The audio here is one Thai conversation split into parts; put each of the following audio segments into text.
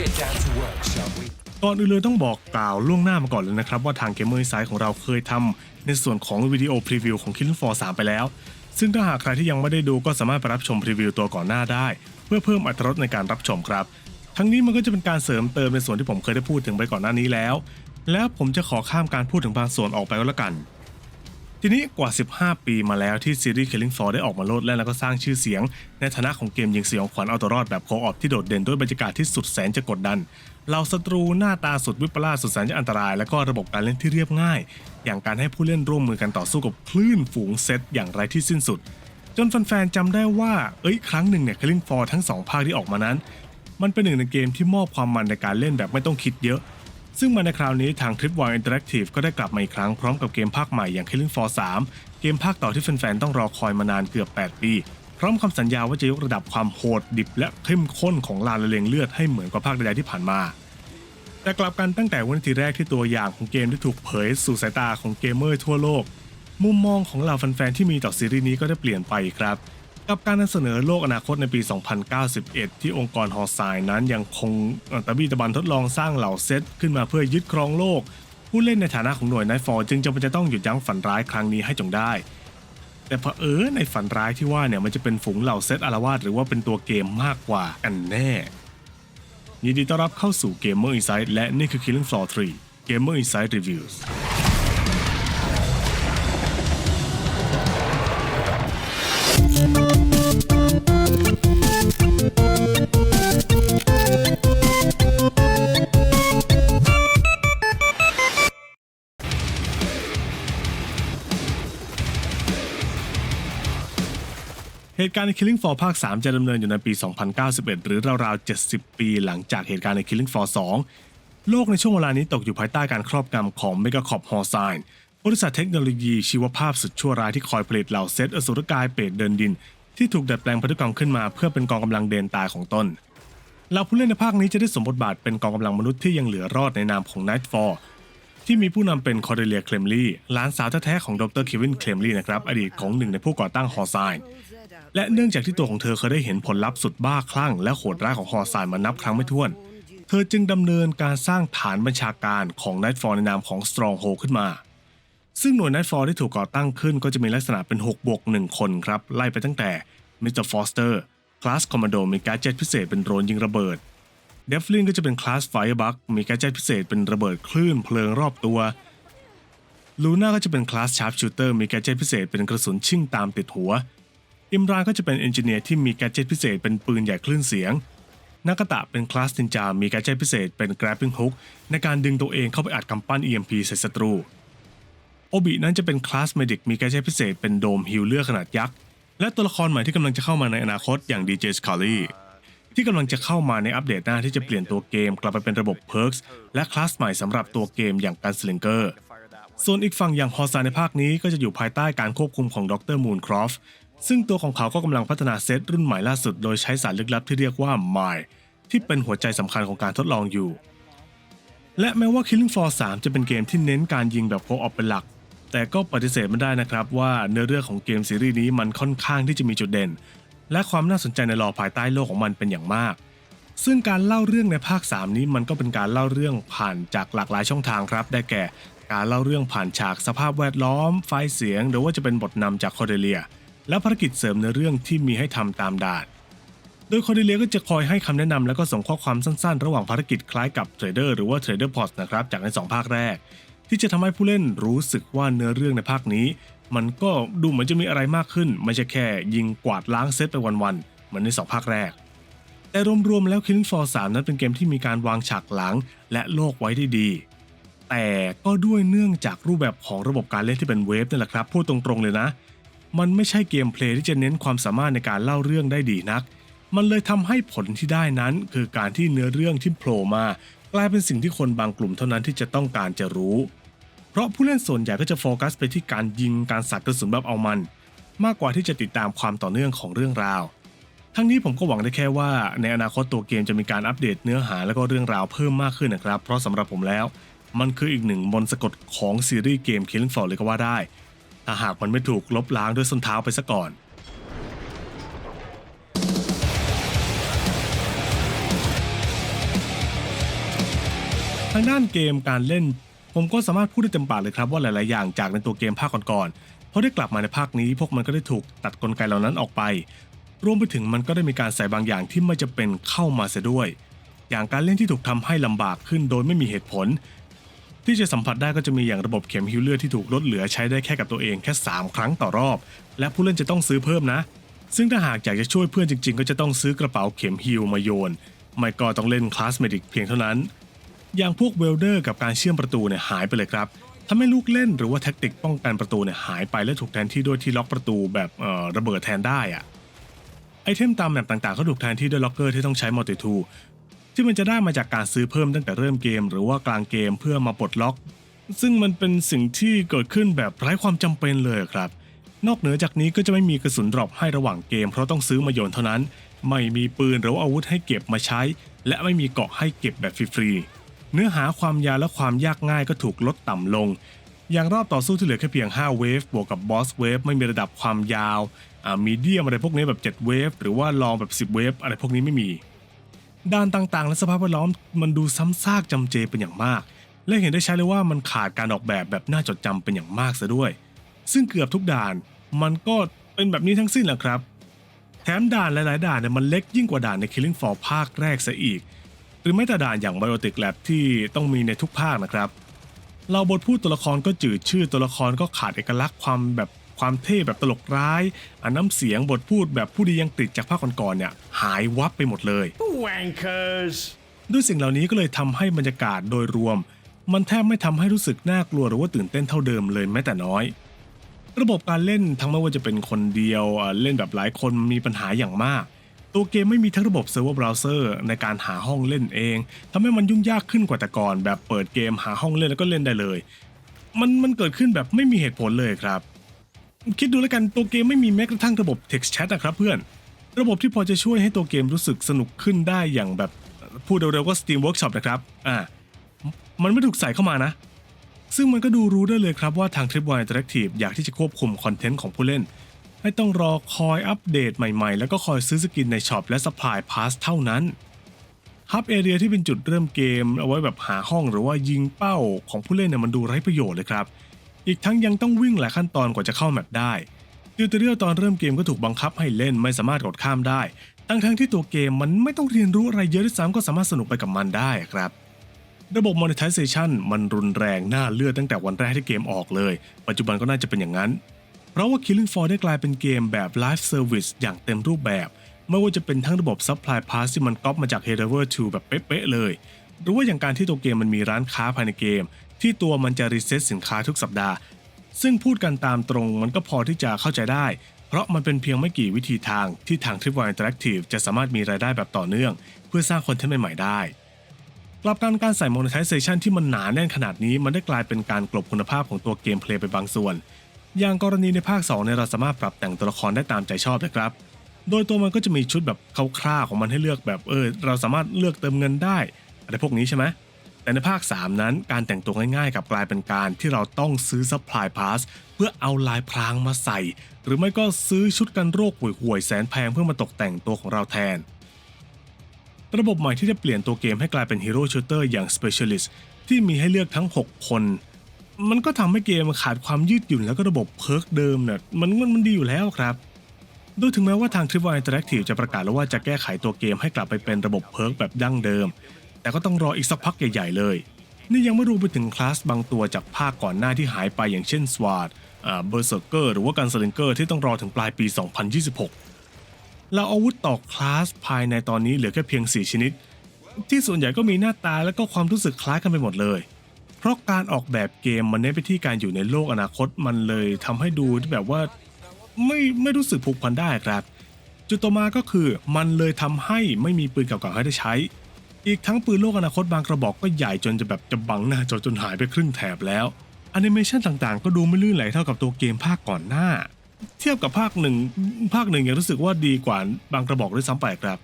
get down to work, shall we? ก่อนอื่นเลยต้องบอกกล่าวล่วงหน้ามาก่อนเลยนะครับ ว่าทาง Gamer Insight ของเราเคยทำในส่วนของวิดีโอพรีวิวของ Killing Floor 3 ไปแล้ว ซึ่งถ้าหากใครที่ยังไม่ได้ดูก็สามารถไปรับชมพรีวิวตัวก่อนหน้าได้ เพื่อเพิ่มอรรถรสในการรับชมครับ ทั้งนี้มันก็จะเป็นการเสริมเติมในส่วนที่ผมเคยได้พูดถึงไปก่อนหน้านี้แล้ว แล้วผมจะขอข้ามการพูดถึงบางส่วนออกไปก็แล้วกัน ทีนี้กว่า 15 ปีมาแล้วที่ซีรีส์ Killing Floor ได้ออกมาโลดแล่นแล้วก็สร้างชื่อเสียง ในฐานะของเกมยิงสยองขวัญเอาตัวรอดแบบโคออปที่โดดเด่นด้วยบรรยากาศที่สุดแสนจะกดดันเหล่าศัตรูหน้าตาสุดวิปลาสสุดแสนจะอันตราย และก็ระบบการเล่นที่เรียบง่าย อย่างการให้ผู้เล่นร่วมมือกันต่อสู้กับคลื่นฝูงเซตอย่างไรที่สิ้นสุด จนแฟนๆจำได้ว่าเอ้ยครั้งหนึ่งเนี่ย Killing Floor ทั้งสองภาคที่ออกมานั้น มันเป็นหนึ่งในเกมที่มอบความมันในการเล่นแบบไม่ต้องคิดเยอะ ซึ่งมาในคราวนี้ทาง Tripwire Interactive ก็ได้กลับมาอีกครั้งพร้อมกับเกมภาคใหม่อย่าง Killing Floor 3 เกมภาคต่อที่แฟนๆต้องรอคอยมานานเกือบ 8 ปี พร้อมคำสัญญาว่าจะยกระดับความโหดดิบและเข้มข้นของลานละเลงเลือดให้เหมือนกับภาคใดๆที่ผ่านมาแต่กลับกันตั้งแต่วันที่แรกที่ตัวอย่างของเกมได้ถูกเผยสู่สายตาของเกมเมอร์ทั่วโลก มุมมองของเหล่าแฟนๆที่มีต่อซีรีส์นี้ก็ได้เปลี่ยนไปครับ กับการนำเสนอโลกอนาคตในปี 2091 ที่องค์กรฮอลไซน์นั้นยังคงตะบี้ตะบันทดลองสร้างเหล่าเซตขึ้นมาเพื่อยึดครองโลก ผู้เล่นในฐานะของหน่วยไนฟอร์จึงจำเป็นจะต้องหยุดยั้งฝันร้ายครั้งนี้ให้จงได้ แต่เผอิญในฝันร้ายที่ว่าเนี่ยมันจะเป็นฝูงเหล่าเซตอารวาสหรือว่าเป็นตัวเกมมากกว่ากันแน่ยินดีต้อนรับเข้าสู่ Gamer Insight และนี่คือ Killing Floor 3 Gamer Insight Reviews เหตุการณ์ใน Killing Floor ภาค 3 จะดำเนินอยู่ในปี 2091 หรือราวๆ 70 ปีหลังจากเหตุการณ์ใน Killing Floor 2 โลกในช่วงเวลานี้ตกอยู่ภายใต้การครอบงำของ Megacorp h o r s i n บริษัทเทคโนโลยีชีวภาพสุดชั่วร้ายที่คอยผลิตเหล่าเซตอสุรกายเปรตเดินดิน ที่ถูกดัดแปลงพันธุกรรมขึ้นมาเพื่อเป็นกองกำลังเดนตายของตนเหล่าผู้เล่นในภาคนี้จะได้สมบทบาทเป็นกองกำลังมนุษย์ที่ยังเหลือรอดในนามของ Nightfall ที่มีผู้นำเป็นคอร์เดเลียเคลมลี่หลานสาวแท้ๆของดรเควินเคลมลี่นะครับอดีตของหนึ่งในผู้ก่อตั้งฮอร์ไซน์ และเนื่องจากที่ตัวของเธอเคยได้เห็นผลลัพธ์สุดบ้าคลั่งและโหดร้ายของฮอร์ไซน์มานับครั้งไม่ถ้วน เธอจึงดำเนินการสร้างฐานบัญชาการของ Nightfall ในนามของ Stronghold ขึ้นมา ซึ่งหน่วย Nightfall ที่ถูกก่อตั้งขึ้นก็จะมีลักษณะเป็น6บวก1คนครับ ไล่ไปตั้งแต่ Mr. Foster คลาสคอมมานโดมีการเจ็ตพิเศษเป็นโดรนยิงระเบิดเดฟลินก็จะเป็นคลาสไฟบักมีการเจ็ตพิเศษเป็นระเบิดคลื่นเพลิงรอบตัวลูน่าก็จะเป็นคลาสชาร์ปชูเตอร์มีแกดเจ็ตพิเศษเป็นกระสุนชิ่งตามติดหัว อิมรานก็จะเป็นเอนจิเนียร์ที่มีแกดเจตพิเศษเป็นปืนใหญ่คลื่นเสียงนากาตะเป็นคลาสนินจามีแกดเจตพิเศษเป็น grappling hook ในการดึงตัวเองเข้าไปอัดกำปั้น EMP ใส่ศัตรู โอบินั้นจะเป็นคลาสเมดิกมีแกดเจตพิเศษเป็นโดมฮิลเลือร์ขนาดยักษ์ และตัวละครใหม่ที่กำลังจะเข้ามาในอนาคตอย่าง DJ Scully ที่กำลังจะเข้ามาในอัปเดตหน้าที่จะเปลี่ยนตัวเกมกลับไปเป็นระบบ Perks และคลาสใหม่สำหรับตัวเกมอย่างการสลิงเกอร์ ส่วนอีกฝั่งอย่างฮอซาในภาคนี้ก็จะอยู่ภายใต้การควบคุมของดรมูนครอฟ ซึ่งตัวของเขาก็กำลังพัฒนาเซตรุ่นใหม่ล่าสุดโดยใช้สารลึกลับที่เรียกว่า m i ที่เป็นหัวใจสำคัญของการทดลองอยู่ และแม้ว่า Killing Floor 3 จะเป็นเกมที่เน้นการยิงแบบโคออปเป็นหลัก แต่ก็ปฏิเสธไม่ได้นะครับว่าเนื้อเรื่องของเกมซีรีส์นี้มันค่อนข้างที่จะมีจุดเด่น และความน่าสนใจในรอภายใต้โลกของมันเป็นอย่างมาก ซึ่งการเล่าเรื่องในภาค 3 นี้มันก็เป็นการเล่าเรื่องผ่านจากหลากหลายช่องทางครับ ได้แก่ การเล่าเรื่องผ่านฉากสภาพแวดล้อม ไฟเสียง หรือว่าจะเป็นบทนำจากคอเดเลีย และภารกิจเสริมในเรื่องที่มีให้ทำตามด่าน โดยคอร์เดเลียก็จะคอยให้คำแนะนำแล้วก็ส่งข้อความสั้นๆ ระหว่างภารกิจคล้ายกับเทรดเดอร์หรือว่าเทรดเดอร์พอร์ตนะครับจากในสองภาคแรก ที่จะทำให้ผู้เล่นรู้สึกว่าเนื้อเรื่องในภาคนี้ มันก็ดูเหมือนจะมีอะไรมากขึ้น ไม่ใช่แค่ยิงกวาดล้างเซตไปวันๆเหมือนในสองภาคแรก แต่รวมๆแล้ว Killing Floor 3 นั้นเป็นเกมที่มีการวางฉากหลังและโลกไว้ได้ดีแต่ก็ด้วยเนื่องจากรูปแบบของระบบการเล่นที่เป็นเวฟนี่แหละครับพูดตรงๆเลยนะ มันไม่ใช่เกมเพลย์ที่จะเน้นความสามารถในการเล่าเรื่องได้ดีนัก มันเลยทำให้ผลที่ได้นั้น คือการที่เนื้อเรื่องที่โผล่มา กลายเป็นสิ่งที่คนบางกลุ่มเท่านั้นที่จะต้องการจะรู้ เพราะผู้เล่นส่วนใหญ่ก็จะโฟกัสไปที่การยิงการสัตว์กระสุนแบบเอามัน มากกว่าที่จะติดตามความต่อเนื่องของเรื่องราว ทั้งนี้ผมก็หวังได้แค่ว่า ในอนาคตตัวเกมจะมีการอัปเดตเนื้อหาและก็เรื่องราวเพิ่มมากขึ้นนะครับ เพราะสำหรับผมแล้ว มันคืออีกหนึ่งมนต์สะกดของซีรีส์เกม Killing Floor เลยก็ว่าได้ ถ้าหากมันไม่ถูกลบล้างด้วยส้นเท้าไปซะก่อน ทางด้านเกมการเล่น ผมก็สามารถพูดได้เต็มปากเลยครับว่าหลาย ๆ อย่างจากในตัวเกมภาคก่อนๆพอได้กลับมาในภาคนี้พวกมันก็ได้ถูกตัดกลไกเหล่านั้นออกไป รวมไปถึงมันก็ได้มีการใส่บางอย่างที่ไม่จะเป็นเข้ามาเสียด้วย อย่างการเล่นที่ถูกทำให้ลำบากขึ้นโดยไม่มีเหตุผล ที่จะสัมผัสได้ก็จะมีอย่างระบบเข็มฮิวเลือดที่ถูกลดเหลือใช้ได้แค่กับตัวเองแค่ 3 ครั้งต่อรอบ และผู้เล่นจะต้องซื้อเพิ่มนะ ซึ่งถ้าหากอยากจะช่วยเพื่อนจริง ๆ ก็จะต้องซื้อกระเป๋าเข็มฮิวมาโยน ไม่ก็ต้องเล่นคลาสเมดิกเพียงเท่านั้น อย่างพวกเวลเดอร์กับการเชื่อมประตูเนี่ยหายไปเลยครับทำให้ลูกเล่นหรือว่าแท็กติกป้องกันประตูเนี่ยหายไปและถูกแทนที่ด้วยที่ล็อกประตูแบบเอ่อระเบิดแทนได้อะไอเทมตามแมปต่างๆก็ถูกแทนที่ด้วยล็อกเกอร์ที่ต้องใช้มัลติทู ที่มันจะได้มาจากการซื้อเพิ่มตั้งแต่เริ่มเกม หรือว่ากลางเกมเพื่อมาปลดล็อก ซึ่งมันเป็นสิ่งที่เกิดขึ้นแบบไร้ความจำเป็นเลยครับ นอกเหนือจากนี้ก็จะไม่มีกระสุนดรอปให้ระหว่างเกม เพราะต้องซื้อมาโยนเท่านั้น ไม่มีปืนหรือว่าอาวุธให้เก็บมาใช้ และไม่มีเกาะให้เก็บแบบฟรีๆเนื้อหาความยาวและความยากง่ายก็ถูกลดต่ำลง อย่างรอบต่อสู้ที่เหลือแค่เพียง 5 เวฟบวกกับบอสเวฟไม่มีระดับความยาวมีเดียมอะไรพวกนี้แบบ 7 เวฟหรือว่าลองแบบ 10 เวฟอะไรพวกนี้ไม่มี ด้านต่างๆ และสภาพแวดล้อมมันดูซ้ำซากจำเจเป็นอย่างมาก และเห็นได้ชัดเลยว่ามันขาดการออกแบบแบบน่าจดจำเป็นอย่างมากซะด้วย ซึ่งเกือบทุกด่าน มันก็เป็นแบบนี้ทั้งสิ้นแหละครับ แถมด่านหลายๆ ด่านเนี่ยมันเล็กยิ่งกว่าด่านใน Killing Floor ภาคแรกซะอีก หรือแม้แต่ด่านอย่าง Biotic Lab ที่ต้องมีในทุกภาคนะครับ เราบทพูดตัวละครก็จืดชื่อตัวละครก็ขาดเอกลักษณ์ความแบบ ความเท่แบบตลกร้ายอ่าน้ำเสียงบทพูดแบบผู้ดียังติดจากภาคก่อนๆเนี่ยหายวับไปหมดเลย Wankers! ด้วยสิ่งเหล่านี้ก็เลยทำให้บรรยากาศโดยรวม มันแทบไม่ทำให้รู้สึกน่ากลัวหรือว่าตื่นเต้นเท่าเดิมเลยแม้แต่น้อย ระบบการเล่นทั้งไม่ว่าจะเป็นคนเดียวอ่าเล่นแบบหลายคนมีปัญหาอย่างมาก ตัวเกมไม่มีทั้งระบบเซิร์ฟเวอร์เบราว์เซอร์ในการหาห้องเล่นเองทำให้มันยุ่งยากขึ้นกว่าแต่ก่อน แบบเปิดเกมหาห้องเล่นแล้วก็เล่นได้เลย มันมันเกิดขึ้นแบบไม่มีเหตุผลเลยครับ คิดดูแล้วกันตัวเกมไม่มีแม้กระทั่งระบบ text chat นะครับเพื่อน ระบบที่พอจะช่วยให้ตัวเกมรู้สึกสนุกขึ้นได้อย่างแบบพูดเร็วๆก็ Steam Workshop นะครับ อ่า มันไม่ถูกใส่เข้ามานะ ซึ่งมันก็ดูรู้ได้เลยครับว่าทาง Tripwire Interactive อยากที่จะควบคุมคอนเทนต์ของผู้เล่น ให้ต้องรอคอยอัปเดตใหม่ๆ แล้วก็คอยซื้อสกินในช็อปและ Supply Pass เท่านั้นฮับเอเรียที่เป็นจุดเริ่มเกม เอาไว้แบบหาห้องหรือว่ายิงเป้าของผู้เล่นเนี่ยมันดูไร้ประโยชน์เลยครับ อีกทั้งยังต้องวิ่งหลายขั้นตอนกว่าจะเข้าแมปได้ติวเตอร์ตอนเริ่มเกมก็ถูกบังคับให้เล่นไม่สามารถกดข้ามได้ ทั้งทั้งๆที่ตัวเกมมันไม่ต้องเรียนรู้อะไรเยอะด้วยซ้ำก็สามารถสนุกไปกับมันได้ครับ ระบบ monetization มันรุนแรงน่าเลือดตั้งแต่วันแรกที่เกมออกเลย ปัจจุบันก็น่าจะเป็นอย่างนั้น เพราะว่า Killing Floor ได้กลายเป็นเกมแบบ Live Service อย่างเต็มรูปแบบ ไม่ว่าจะเป็นทั้งระบบ Supply Pass ที่มันก๊อปมาจาก Header 2 แบบเป๊ะๆเลย หรือว่าอย่างการที่ตัวเกมมันมีร้านค้าภายในเกม ที่ตัวมันจะรีเซ็ตสินค้าทุกสัปดาห์ ซึ่งพูดกันตามตรงมันก็พอที่จะเข้าใจได้ เพราะมันเป็นเพียงไม่กี่วิธีทางที่ทาง Tripwire Interactive จะสามารถมีรายได้แบบต่อเนื่อง เพื่อสร้างคอนเทนต์ใหม่ๆได้กลับกันการใส่ monetization ที่มันหนาแน่นขนาดนี้ มันได้กลายเป็นการกลบคุณภาพของตัวเกมเพลย์ไปบางส่วน อย่างกรณีในภาค2เนี่ยเราสามารถปรับแต่งตัวละครได้ตามใจชอบนะครับ โดยตัวมันก็จะมีชุดแบบคร่าวๆของมันให้เลือกแบบเออเราสามารถเลือกเติมเงินได้อะไรพวกนี้ใช่ไหม แต่ในภาค 3 นั้นการแต่งตัวง่ายๆ กับกลายเป็นการที่เราต้องซื้อ supply pass เพื่อเอาลายพรางมาใส่ หรือไม่ก็ซื้อชุดกันโรคห่วยๆแสนแพงเพื่อมาตกแต่งตัวของเราแทน ระบบใหม่ที่จะเปลี่ยนตัวเกมให้กลายเป็นฮีโร่ชูเตอร์อย่าง Specialist ที่มีให้เลือกทั้ง 6 คน มันก็ทำให้เกมขาดความยืดหยุ่นแล้วก็ระบบเพิร์กเดิมเนี่ยมันมันมันดีอยู่แล้วครับโดยถึงแม้ว่าทาง Tripwire Interactive จะประกาศแล้วว่าจะแก้ไขตัวเกมให้กลับไปเป็นระบบเพิร์กแบบดั้งเดิม แต่ก็ต้องรออีกสักพักใหญ่ๆเลย นี่ยังไม่รวมไปถึงคลาสบางตัวจากภาคก่อนหน้าที่หายไปอย่างเช่น SWAT อ่า Berserker หรือว่า Gunslinger ที่ต้องรอถึงปลายปี 2026 เราอาวุธต่อคลาสภายในตอนนี้เหลือแค่เพียง 4 ชนิด ที่ส่วนใหญ่ก็มีหน้าตาและก็ความรู้สึกคล้ายกันไปหมดเลย เพราะการออกแบบเกมมันเน้นไปที่การอยู่ในโลกอนาคตมันเลยทำให้ดูที่แบบว่าไม่ไม่รู้สึกผูกพันได้ครับ จุดต่อมาก็คือมันเลยทำให้ไม่มีปืนเก่าๆให้ได้ใช้ อีกทั้งปืนโลกอนาคตบางกระบอกก็ใหญ่จนจะแบบจะบังหน้าจอจนหายไปครึ่งแถบแล้วแอนิเมชันต่างๆ ก็ดูไม่ลื่นไหลเท่ากับตัวเกมภาคก่อนหน้า เทียบกับภาคหนึ่งภาคหนึ่งยังรู้สึกว่าดีกว่าบางกระบอกด้วยซ้ำไปครับ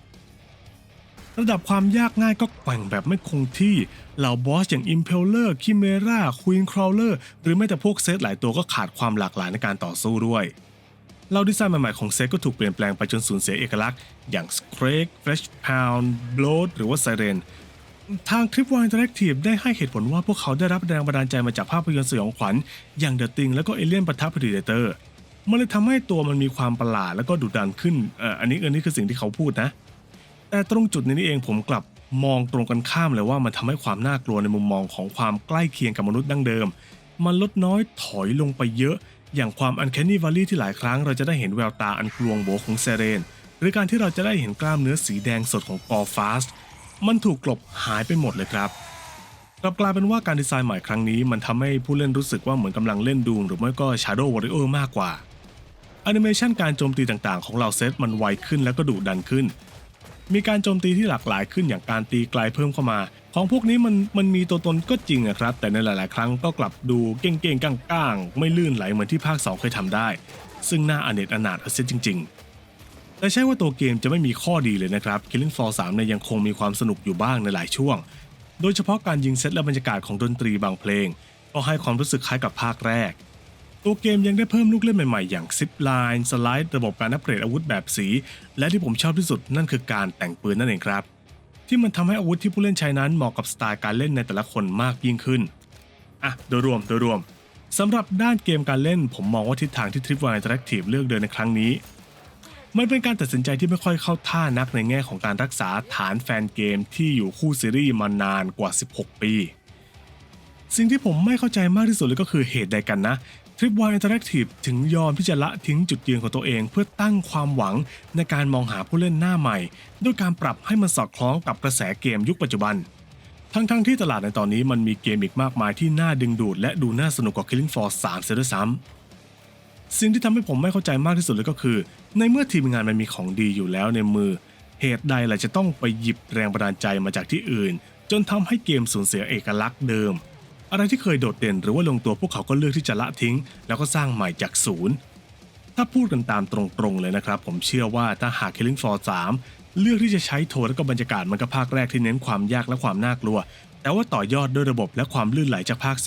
ระดับความยากง่ายก็แกว่งแบบไม่คงที่ เหล่าบอสอย่าง Impeller, Chimera, Queen Crawler หรือแม้แต่พวกเซตหลายตัวก็ขาดความหลากหลายในการต่อสู้ด้วยเหล่าดีไซน์ใหม่ๆของเซตก็ถูกเปลี่ยนแปลงไปจนสูญเสียเอกลักษณ์ อย่าง s c r a k Flash Pound Bloat หรือว่า Siren ทางคลิปวายอินเทอร์แอคทีฟได้ให้เหตุผลว่าพวกเขาได้รับแรงบันดาลใจมาจากภาพยนตร์สยองขวัญ อย่างเดอะติงแล้วก็เอเลี่ยนปะทะพรีเดเตอร์มันเลยทำให้ตัวมันมีความประหลาดแล้วก็ดุดันขึ้นเอออันนี้อันนี้คือสิ่งที่เขาพูดนะ แต่ตรงจุดนี้นี่เองผมกลับมองตรงกันข้ามเลยว่ามันทำให้ความน่ากลัวในมุมมองของความใกล้เคียงกับมนุษย์ดั้งเดิม มันลดน้อยถอยลงไปเยอะ อย่างความอันแคนนี่ว l ลี่ที่หลายครั้งเราจะได้เห็นแววตาอันกลวงโบของเซเรน หรือการที่เราจะได้เห็นกล้ามเนื้อสีแดงสดของกอฟาสมันถูกกลบหายไปหมดเลยครับกลับกลายเป็นว่าการดีไซน์ใหม่ครั้งนี้ มันทำให้ผู้เล่นรู้สึกว่าเหมือนกำลังเล่นดูมหรือไม่ก็ Shadow Warrior มากกว่าแอนิเมชันการโจมตีต่างๆ ของเราเซตมันไวขึ้นแล้วก็ดุดันขึ้น มีการโจมตีที่หลากหลายขึ้นอย่างการตีไกลเพิ่มเข้ามา ของพวกนี้มันมันมีตัวตนก็จริงอะครับ แต่ในหลาย ๆ ครั้งก็กลับดูเก่งๆก้างๆ ไม่ลื่นไหลเหมือนที่ภาค 2 เคยทำได้ ซึ่งน่าอเนจอนาถเสียจริง ๆ แต่ใช่ว่าตัวเกมจะไม่มีข้อดีเลยนะครับ Killing Floor 3เนี่ยยังคงมีความสนุกอยู่บ้างในหลายช่วง โดยเฉพาะการยิงเซตและบรรยากาศของดนตรีบางเพลง ก็ให้ความรู้สึกคล้ายกับภาคแรก ตัวเกมยังได้เพิ่มลูกเล่นใหม่ๆ อย่างซิปไลน์สไลด์ระบบการอัปเกรดอาวุธแบบสี และที่ผมชอบที่สุดนั่นคือการแต่งปืนนั่นเองครับ ที่มันทำให้อาวุธที่ผู้เล่นใช้นั้นเหมาะกับสไตล์การเล่นในแต่ละคนมากยิ่งขึ้นอะโดยรวมโดยรวมสำหรับด้านเกมการเล่น ผมมองว่าทิศทางที่ Tripwire Interactive เลือกเดินในครั้งนี้ มันเป็นการตัดสินใจที่ไม่ค่อยเข้าท่านักในแง่ของการรักษาฐานแฟนเกมที่อยู่คู่ซีรีส์มานานกว่า 16 ปี สิ่งที่ผมไม่เข้าใจมากที่สุดเลยก็คือเหตุใดกันนะ Tripwire Interactive ถึงยอมที่จะละทิ้งจุดยืนของตัวเอง เพื่อตั้งความหวังในการมองหาผู้เล่นหน้าใหม่ ด้วยการปรับให้มันสอดคล้องกับกระแสเกมยุคปัจจุบัน ทั้งๆที่ตลาดในตอนนี้มันมีเกมอีกมากมายที่น่าดึงดูด และดูน่าสนุกกว่า Killing Floor 3เสียด้วยซ้ำสิ่งที่ทำให้ผมไม่เข้าใจมากที่สุดเลยก็คือ ในเมื่อทีมงานมันมีของดีอยู่แล้วในมือ เหตุใดล่ะจะต้องไปหยิบแรงบันดาลใจมาจากที่อื่น จนทำให้เกมสูญเสียเอกลักษณ์เดิม อะไรที่เคยโดดเด่นหรือว่าลงตัวพวกเขาก็เลือกที่จะละทิ้ง แล้วก็สร้างใหม่จากศูนย์ถ้าพูดกันตามตรงๆเลยนะครับ ผมเชื่อว่าถ้าหาก Killing Floor 3 เลือกที่จะใช้โทนและก็บรรยากาศมันกับภาคแรกที่เน้นความยากและความน่ากลัว แต่ว่าต่อยอดด้วยระบบและความลื่นไหลจากภาค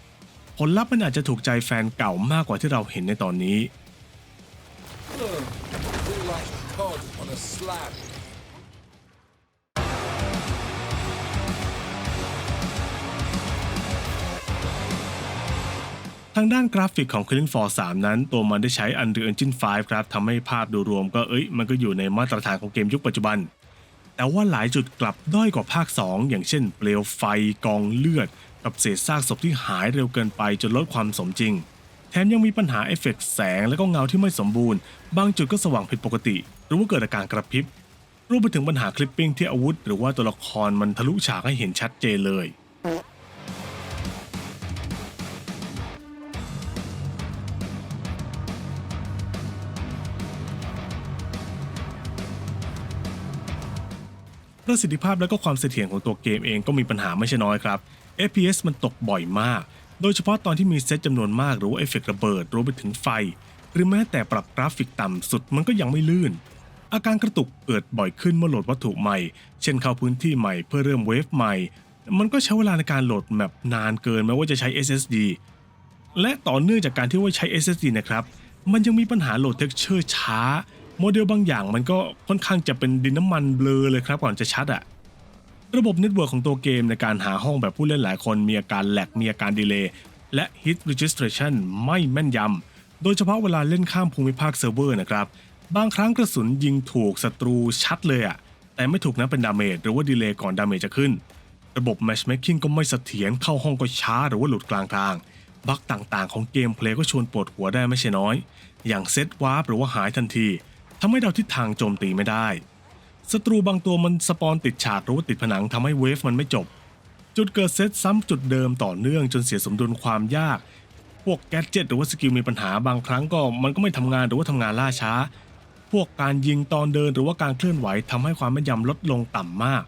2 ผลลัพธ์มันอาจจะถูกใจแฟนเก่ามากกว่าที่เราเห็นในตอนนี้ Be like cod on a slab. ทางด้านกราฟิกของ Killing Floor 3 นั้น ตัวมันได้ใช้ Unreal Engine 5 ครับทำให้ภาพดูรวมก็เอ้ย มันก็อยู่ในมาตรฐานของเกมยุคปัจจุบัน แต่ว่าหลายจุดกลับด้อยกว่าภาค 2 อย่างเช่น เปลวไฟกองเลือด กับเศษซากศพที่หายเร็วเกินไปจนลดความสมจริง มยังมีปัญหาเอฟเฟกต์แสงและก็เงาที่ไม่สมบูรณ์ บางจุดก็สว่างผิดปกติ หรือว่าเกิดอาการกระพริบรวมไปถึงปัญหาคลิปปิ้งที่อาวุธ หรือว่าตัวละครมันทะลุฉากให้เห็นชัดเจนเลยประสิทธิภาพและก็ความเสถียรของตัวเกมเองก็มีปัญหาไม่ใช่น้อยครับ FPS มันตกบ่อยมาก โดยเฉพาะตอนที่มีเซตจำนวนมากหรือว่าเอฟเฟกต์ระเบิดรวมไปถึงไฟ หรือแม้แต่ปรับกราฟิกต่ำสุดมันก็ยังไม่ลื่น อาการกระตุกเกิดบ่อยขึ้นเมื่อโหลดวัตถุใหม่ เช่นเข้าพื้นที่ใหม่เพื่อเริ่มเวฟใหม่ มันก็ใช้เวลาในการโหลดแมปนานเกินแม้ว่าจะใช้ SSD และต่อเนื่องจากการที่ว่าใช้ SSD นะครับ มันยังมีปัญหาโหลดเท็กเจอร์ช้า โมเดลบางอย่างมันก็ค่อนข้างจะเป็นดินน้ำมันเบลอเลยครับก่อนจะชัดอะ ระบบเน็ตเวิร์กของตัวเกมในการหาห้องแบบผู้เล่นหลายคนมีอาการแหลกมีอาการดีเลย์และ Hit Registration ไม่แม่นยำ โดยเฉพาะเวลาเล่นข้ามภูมิภาคเซิร์ฟเวอร์นะครับ บางครั้งกระสุนยิงถูกศัตรูชัดเลยอะแต่ไม่ถูกนับเป็นดาเมจหรือว่าดีเลย์ก่อนดาเมจจะขึ้น ระบบ Matchmaking ก็ไม่เสถียรเข้าห้องก็ช้าหรือว่าหลุดกลางทางบั๊กต่างๆ ของเกมเพลย์ก็ชวนปวดหัวได้ไม่ใช่น้อย อย่างเซตวาร์ปหรือว่าหายทันทีทำให้เราทิศทางโจมตีไม่ได้ ศัตรูบางตัวมันสปอนติดฉากหรือว่าติดผนังทำให้เวฟมันไม่จบ จุดเกิดเซตซ้ำจุดเดิมต่อเนื่องจนเสียสมดุลความยาก พวกแกจ็ตหรือว่าสกิลมีปัญหาบางครั้งก็มันก็ไม่ทำงานหรือว่าทำงานล่าช้า พวกการยิงตอนเดินหรือว่าการเคลื่อนไหวทำให้ความแม่นยำลดลงต่ำมาก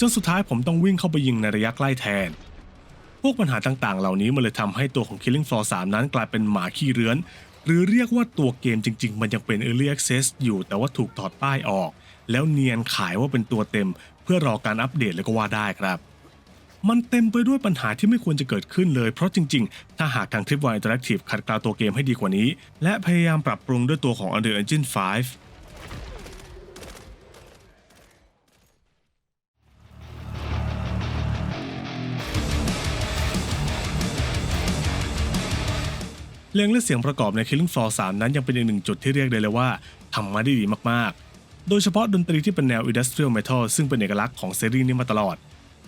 จนสุดท้ายผมต้องวิ่งเข้าไปยิงในระยะใกล้แทน พวกปัญหาต่างๆ เหล่านี้มันเลยทำให้ตัวของ Killing Floor 3 นั้นกลายเป็นหมาขี้เรื้อน หรือเรียกว่าตัวเกมจริง ๆ มันยังเป็น Early Access อยู่แต่ว่าถูกถอดป้ายออก แล้วเนียนขายว่าเป็นตัวเต็ม เพื่อรอการอัปเดตเลยก็ว่าได้ครับ มันเต็มไปด้วยปัญหาที่ไม่ควรจะเกิดขึ้นเลย เพราะจริงๆ ถ้าหากทางทริปวายอินเตอร์แอคทีฟขัดกลาตัวเกมให้ดีกว่านี้ และพยายามปรับปรุงด้วยตัวของ Unreal Engine 5เรื่องและเสียงประกอบใน Killing Floor 3 นั้นยังเป็นอีกหนึ่งจุดที่เรียกได้เลยว่าทำมาได้ดีมาก โดยเฉพาะดนตรีที่เป็นแนว Industrial Metal ซึ่งเป็นเอกลักษณ์ของซีรีส์นี้มาตลอด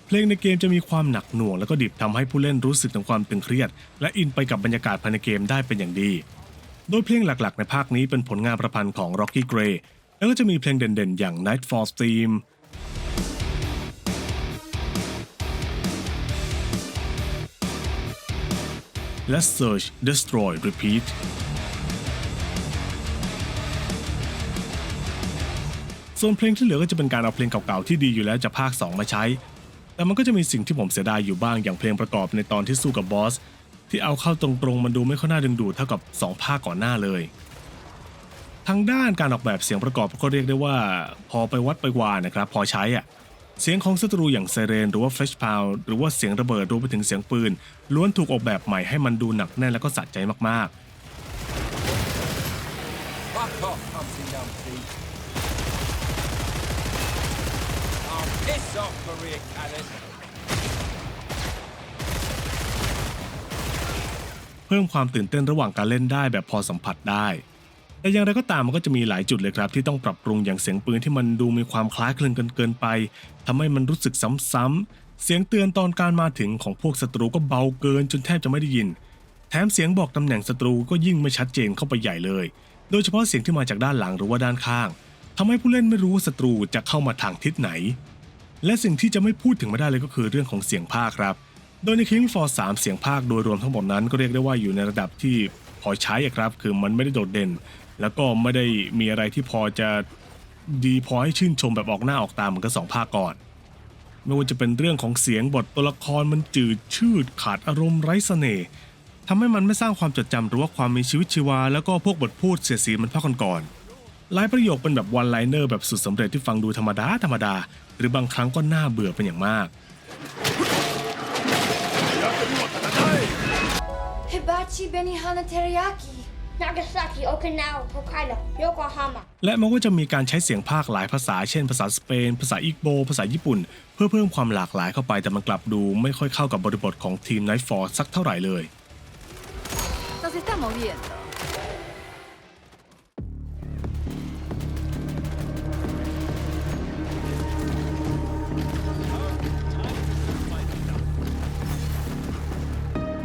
เพลงในเกมจะมีความหนักหน่วงแล้วก็ดิบทำให้ผู้เล่นรู้สึกถึงความตึงเครียด และอินไปกับบรรยากาศภายในเกมได้เป็นอย่างดี โดยเพลงหลักๆ ในภาคนี้เป็นผลงานประพันธ์ของ Rocky Gray แล้วก็จะมีเพลงเด่นๆ อย่าง Nightfall Theme และ Search Destroy Repeat ส่วนเพลงที่เหลือก็จะเป็นการเอาเพลงเก่าๆที่ดีอยู่แล้วจากภาค 2 มาใช้ แต่มันก็จะมีสิ่งที่ผมเสียดายอยู่บ้างอย่างเพลงประกอบในตอนที่สู้กับบอสที่เอาเข้าตรงๆมันดูไม่ค่อยน่าดึงดูดเท่ากับ 2 ภาคก่อนหน้าเลย ทางด้านการออกแบบเสียงประกอบก็เรียกได้ว่า พอไปวัดไปวานนะครับพอใช้อะเสียงของศัตรูอย่างไซเรนหรือว่าเฟชพาวหรือว่าเสียงระเบิดรวมไปถึงเสียงปืน ล้วนถูกออกแบบใหม่ให้มันดูหนักแน่นแล้วก็สะใจมากๆ piss off, Maria Callas. เพิ่มความตื่นเต้นระหว่างการเล่นได้แบบพอสัมผัสได้ แต่อย่างไรก็ตามมันก็จะมีหลายจุดเลยครับ ที่ต้องปรับปรุงอย่างเสียงปืนที่มันดูมีความคล้ายคลึงกันเกินไปทำให้มันรู้สึกซ้ำๆเสียงเตือนตอนการมาถึงของพวกศัตรูก็เบาเกินจนแทบจะไม่ได้ยิน แถมเสียงบอกตำแหน่งศัตรูก็ยิ่งไม่ชัดเจนเข้าไปใหญ่เลย โดยเฉพาะเสียงที่มาจากด้านหลังหรือว่าด้านข้างทำให้ผู้เล่นไม่รู้ว่าศัตรูจะเข้ามาทางทิศไหน และสิ่งที่จะไม่พูดถึงไม่ได้เลยก็คือเรื่องของเสียงภาคครับ โดยใน King for 3 เสียงภาคโดยรวมทั้งหมดนั้นก็เรียกได้ว่าอยู่ในระดับที่พอใช้ครับ คือมันไม่ได้โดดเด่น แล้วก็ไม่ได้มีอะไรที่พอจะดีพอให้ชื่นชมแบบออกหน้าออกตาเหมือนกับสองภาคก่อน ไม่ว่าจะเป็นเรื่องของเสียงบทตัวละครมันจืดชืดขาดอารมณ์ไร้เสน่ห์ทำให้มันไม่สร้างความจดจำหรือว่าความมีชีวิตชีวา แล้วก็พวกบทพูดเสียสีมันภาคก่อนๆ หลายประโยคเป็นแบบวันไลเนอร์แบบสุดสำเร็จที่ฟังดูธรรมดาธรรมดา หรือบางครั้งก็น่าเบื่อเป็นอย่างมาก Hibachi Benihana Teriyaki. Nagasaki, Okinawa, Hokkaido, Yokohama. และมันก็จะมีการใช้เสียงภาคหลายภาษา เช่นภาษาสเปน ภาษาอิกโบ ภาษาญี่ปุ่น เพื่อเพิ่มความหลากหลายเข้าไปแต่มันกลับดูไม่ค่อยเข้ากับบริบทของทีม Nightfall สักเท่าไหร่เลย Nos estamos viendo.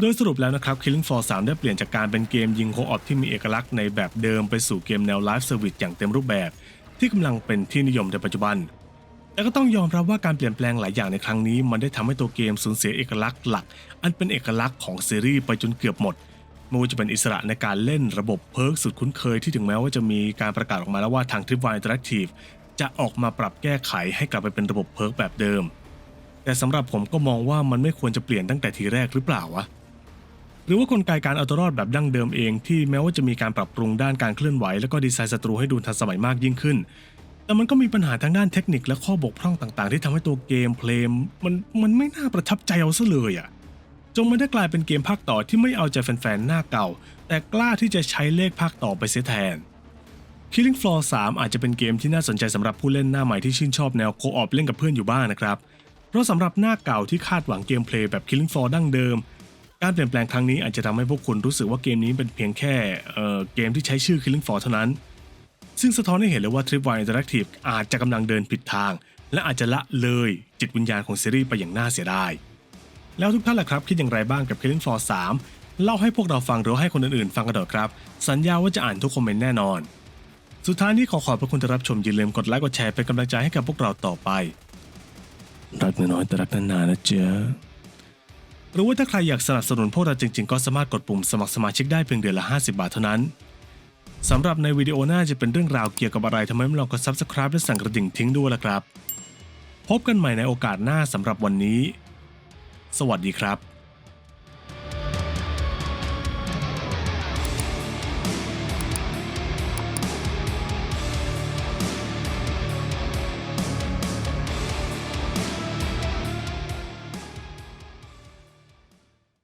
โดยสรุปแล้วนะครับ Killing Floor 3 ได้เปลี่ยนจากการเป็นเกมยิงโคออปที่มีเอกลักษณ์ในแบบเดิมไปสู่เกมแนวไลฟ์เซอร์วิสอย่างเต็มรูปแบบ ที่กำลังเป็นที่นิยมในปัจจุบัน แต่ก็ต้องยอมรับว่าการเปลี่ยนแปลงหลายอย่างในครั้งนี้ มันได้ทำให้ตัวเกมสูญเสียเอกลักษณ์หลัก อันเป็นเอกลักษณ์ของซีรีส์ไปจนเกือบหมดไม่ว่าจะเป็นอิสระในการเล่นระบบเพิร์กสุดคุ้นเคยที่ถึงแม้ว่าจะมีการประกาศออกมาแล้วว่าทาง Tripwire Interactive จะออกมาปรับแก้ไขให้กลับไปเป็นระบบเพิร์กแบบเดิม แต่สำหรับผมก็มองว่ามันไม่ควรจะเปลี่ยนตั้งแต่ทีแรกหรือเปล่าวะ หรือว่ากลไกการเอาตัวรอดแบบดั้งเดิมเอง ที่แม้ว่าจะมีการปรับปรุงด้านการเคลื่อนไหว แล้วก็ดีไซน์ศัตรูให้ดูทันสมัยมากยิ่งขึ้น แต่มันก็มีปัญหาทางด้านเทคนิคและข้อบกพร่องต่างๆ ที่ทำให้ตัวเกมเพลมมันมันไม่น่าประทับใจเอาซะเลยอะ่ะจงมันได้กลายเป็นเกมภาคต่อที่ไม่เอาใจแฟนๆหน้าเก่า แต่กล้าที่จะใช้เลขภาคต่อไปเสียแทน Killing Floor 3 อาจจะเป็นเกมที่น่าสนใจสำหรับผู้เล่นหน้าใหม่ที่ชื่นชอบแนวโคออปเล่นกับเพื่อนอยู่บ้างนะครับเพราะสำหรับหน้าเก่าที่คาดหวังเกมเพลย์แบบ Killing Floor ดั้งเดิม การเปลี่ยนแปลงครั้งนี้อาจจะทำให้พวกคุณรู้สึกว่าเกมนี้เป็นเพียงแค่เอ่อเกมที่ใช้ชื่อ Killing Floor เท่านั้น ซึ่งสะท้อนให้เห็นเลยว่า Tripwire Interactive อาจจะกำลังเดินผิดทาง และอาจจะละเลยจิตวิญญาณของซีรีส์ไปอย่างน่าเสียดาย แล้วทุกท่านล่ะครับคิดอย่างไรบ้างกับ Killing Floor 3 เล่าให้พวกเราฟังหรือให้คนอื่นๆ ฟังกันเถอะครับ สัญญาว่าจะอ่านทุกคอมเมนต์แน่นอน สุดท้ายนี้ขอขอบพระคุณที่รับชมอย่าลืมกดไลค์กดแชร์เป็นกำลังใจให้กับพวกเราต่อไปรักน้อยแต่รักนานๆนะเจ๊ หรือว่าถ้าใครอยากสนับสนุนพวกเราจริง ๆ ก็สามารถกดปุ่มสมัครสมาชิกได้เพียงเดือนละ 50 บาทเท่านั้นสำหรับในวิดีโอหน้าจะเป็นเรื่องราวเกี่ยวกับอะไรทำไมไม่ลองกด subscribe และสั่นกระดิ่งทิ้งด้วยล่ะครับ พบกันใหม่ในโอกาสหน้าสำหรับวันนี้ สวัสดีครับ